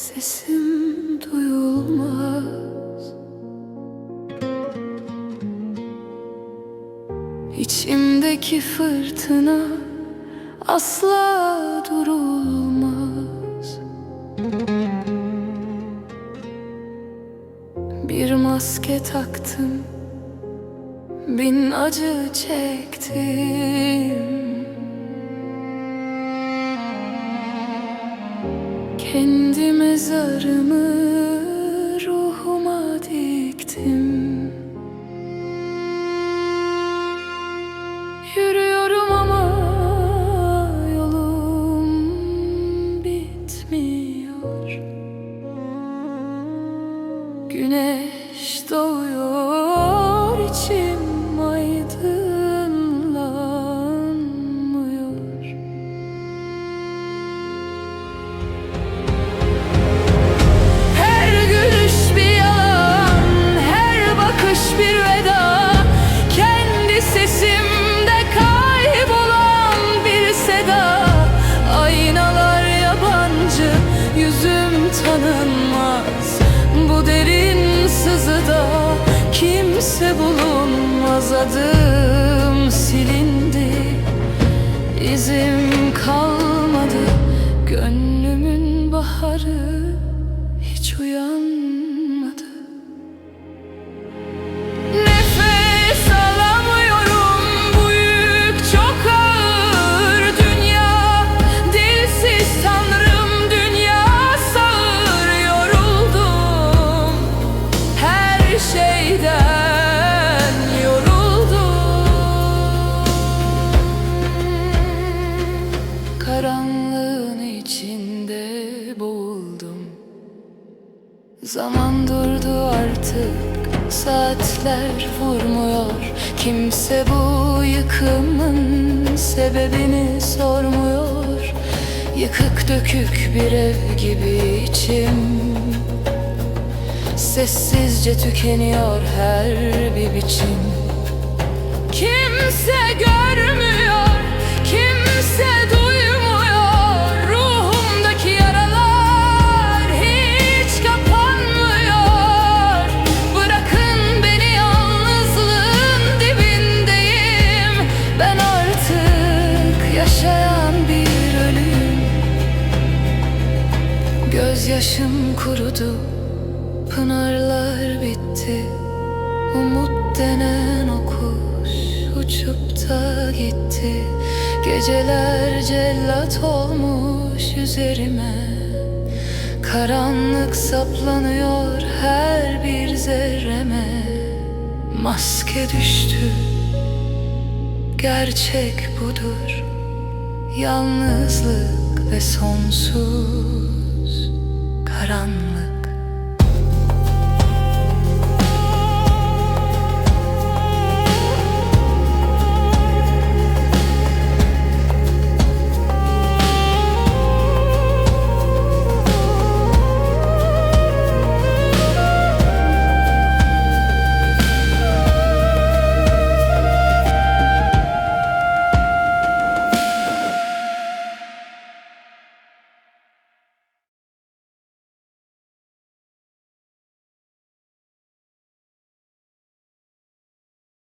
Sesim duyulmaz. İçimdeki fırtına asla durulmaz. Bir maske taktım Bin acı çektim. Kendi mezarımı ruhuma diktim. Yürüyorum ama yolum bitmiyor. Güneş doğuyor içim kimse bulunmaz Adım silindi, izim kalmadı Gönlümün baharı hiç uyanmadı Zaman durdu artık Saatler vurmuyor. Kimse bu yıkımın sebebini sormuyor. Yıkık dökük bir ev gibi içim. Sessizce tükeniyor her bir biçim. Kimse yaşayan bir ölüm. Gözyaşım kurudu, pınarlar bitti. Umut denen o kuş uçup da gitti. Geceler cellat olmuş üzerime. Karanlık saplanıyor her bir zerreme. Maske düştü Gerçek budur Yalnızlık ve sonsuz karanlık